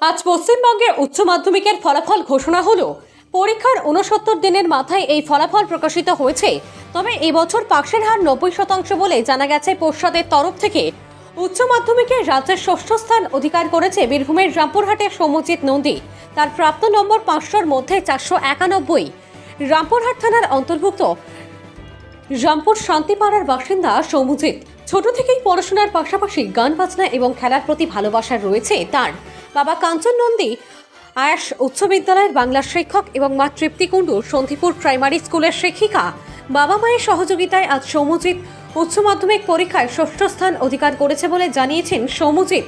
আজ পশ্চিমবঙ্গের উচ্চ মাধ্যমিকের ফলাফল ঘোষণা হলো, পরীক্ষার উনসত্তর দিনের মাথায় এই ফলাফল প্রকাশিত হয়েছে। তবে এবছর বছর পাশের হার নব্বই শতাংশ বলে জানা গেছে পর্ষদের তরফ থেকে। উচ্চ মাধ্যমিকে রাজ্যের ষষ্ঠ স্থান অধিকার করেছে বীরভূমের রামপুরহাটের সৌম্যজিৎ নন্দী। তার প্রাপ্ত নম্বর পাঁচশোর মধ্যে চারশো একানব্বই। রামপুরহাট থানার অন্তর্ভুক্ত রামপুর শান্তিপাড়ার বাসিন্দা সৌমজিৎ ছোট থেকেই পড়াশোনার পাশাপাশি গান বাজনা এবং খেলার প্রতি ভালোবাসা রয়েছে তার। বাবা কাঞ্চন নন্দী, আয়াস উচ্চ বিদ্যালয়ের বাংলা শিক্ষক এবং মা তৃপ্তি কুণ্ডু, সন্ধিপুর প্রাইমারি স্কুলের শিক্ষিকা। বাবা মায়ের সহযোগিতায় আজ সৌমজিৎ উচ্চ মাধ্যমিক পরীক্ষায় ষষ্ঠ স্থান অধিকার করেছে বলে জানিয়েছেন সৌমজিৎ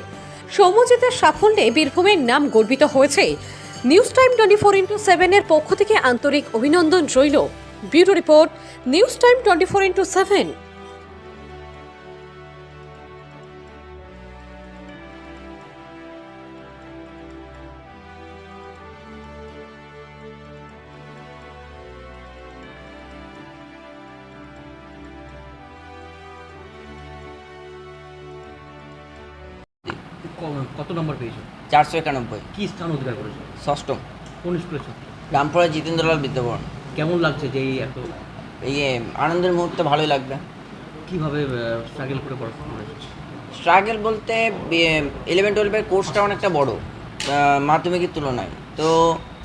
সৌমজিতের সাফল্যে বীরভূমের নাম গর্বিত হয়েছে। News time twenty four into সেভেনের পক্ষ থেকে আন্তরিক অভিনন্দন রইল। Bureau report, news time twenty four into seven. কত নম্বর পেয়েছ? চারশো একানব্বই। কি স্থান অধিকার করেছ? ষষ্ঠম। কোন ছাত্র? রামপুরা জিতেন্দ্রলাল বিদ্যাভবন। কেমন লাগছে যে এই এত এই আনন্দের মুহূর্তে ভালোই লাগবে। কীভাবে স্ট্রাগল করে পড়াশোনা করেছ? স্ট্রাগল বলতে ইলেভেন টুয়েলভের কোর্সটা অনেকটা বড় মাধ্যমিকের তুলনায়। তো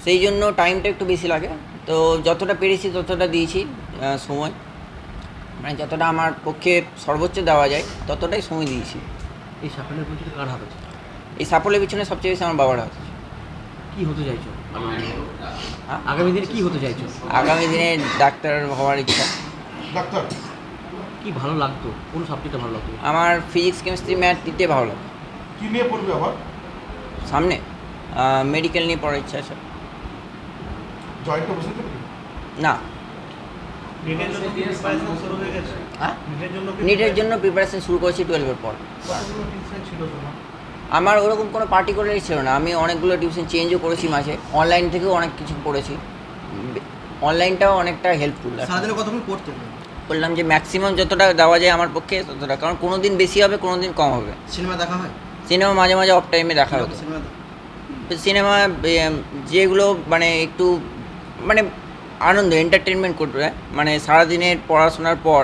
সেই জন্য টাইমটা একটু বেশি লাগে। তো যতটা পেরেছি ততটা দিয়েছি সময়। মানে যতটা আমার পক্ষে সর্বোচ্চ দেওয়া যায় ততটাই সময় দিয়েছি। এই সাফল্যের পিছনে কার হাত আছে? এই সাফল্যের পিছনে সবচেয়ে বেশি আমার বাবার হাত আছে। কি হতে চাইছো? আগামী দিনে? হ্যাঁ? আগামী দিনে কি হতে চাইছো? আগামী দিনে ডাক্তার হওয়ার ইচ্ছা। ডাক্তার। কি ভালো লাগতো? কোন সাবজেক্টটা ভালো লাগতো? আমার ফিজিক্স কেমিস্ট্রি ম্যাথ দিতে ভালো লাগতো কি নিয়ে পড়বে আবার? সামনে? মেডিকেল নিয়ে পড়ার ইচ্ছা আছে। জয়েন্টে বসে থাকবে না। নেটের জন্য প্রিপারেশন শুরু হয়ে নিটের জন্য প্রিপারেশন শুরু করেছি টুয়েলভের পর। আমার ওরকম কোনো পার্টিকুলারই ছিল না। আমি অনেকগুলো টিউশন চেঞ্জও করেছি মাঝে। অনলাইন থেকেও অনেক কিছু পড়েছি অনলাইনটাও অনেকটা হেল্পফুল সারাদিনে কতক্ষণ পড়তে বললাম যে ম্যাক্সিমাম যতটা দেওয়া যায় আমার পক্ষে ততটা। কারণ কোনো দিন বেশি হবে কোনো দিন কম হবে। সিনেমা দেখা হয়? সিনেমা মাঝে মাঝে অফ টাইমে দেখা হতো। সিনেমা সিনেমা যেগুলো মানে একটু মানে আনন্দ এন্টারটেনমেন্ট করবে। মানে সারাদিনের পড়াশোনার পর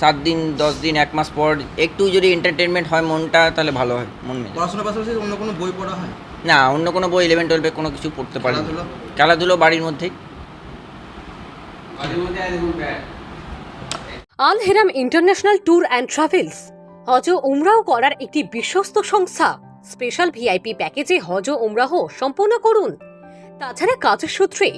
সাত দিন দশ দিন এক মাস পর একটু যদি এন্টারটেনমেন্ট হয় মনটা তাহলে ভালো হয় মন মেজাজ। পড়াশোনার পাশাপাশি অন্য কোনো বই পড়া হয় না অন্য কোনো বই ইলেভেন টুয়েলভে কোনো কিছু পড়তে পারি না। খেলাধুলো? বাড়ির মধ্যেই Al Haram international tour and travels হজ ও উমরাও করার একটি বিশ্বস্ত সংস্থা স্পেশাল ভিআইপি প্যাকেজে হজ উমরাহ সম্পন্ন করুন তাছাড়া কাজের সূত্রে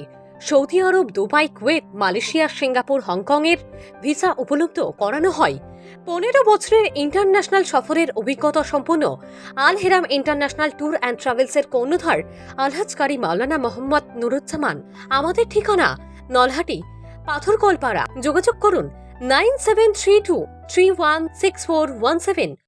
Saudi Arab, Dubai, Kuwait, Malaysia, Singapore, হংকংয়ের ভিসা উপলব্ধ করানো হয়। পনেরো বছরের ইন্টারন্যাশনাল সফরের অভিজ্ঞতা সম্পন্ন Al Haram international tour and ট্রাভেলসের কর্ণধার আলহাজ কারি মাওলানা মোহাম্মদ নুরুজ্জামান। আমাদের ঠিকানা নলহাটি, পাথরকলপাড়া। যোগাযোগ করুন nine seven three two three one six four one seven.